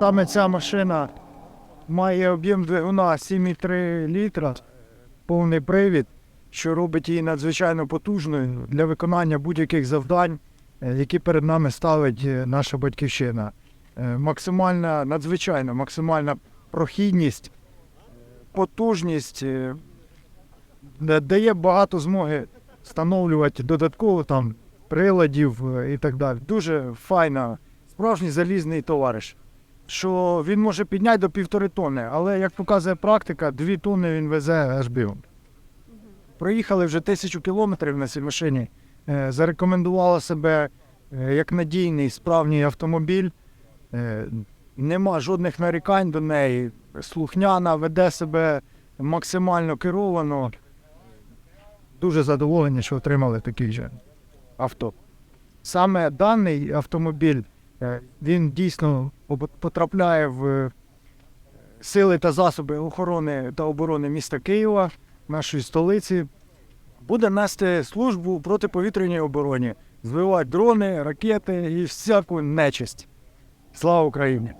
Саме ця машина має об'єм двигуна 7,3 літра, повний привід, що робить її надзвичайно потужною для виконання будь-яких завдань, е, які перед нами ставить е, наша батьківщина. Е, Максимальна, надзвичайно максимальна прохідність, потужність дає багато змоги встановлювати додатково там приладів і так далі. Дуже файна, справжній залізний товариш. Що він може підняти до півтори тонни, але як показує практика, дві тонни він везе аж бігом. Проїхали вже тисячу кілометрів на цій машині. Е, Зарекомендувала себе е, як надійний справний автомобіль. Е, Нема жодних нарікань до неї. Слухняна, веде себе максимально керовано. Дуже задоволені, що отримали такий же авто. Саме даний автомобіль він дійсно потрапляє в е, сили та засоби охорони та оборони міста Києва, нашої столиці. Буде нести службу протиповітряній обороні, збивати дрони, ракети і всяку нечисть. Слава Україні!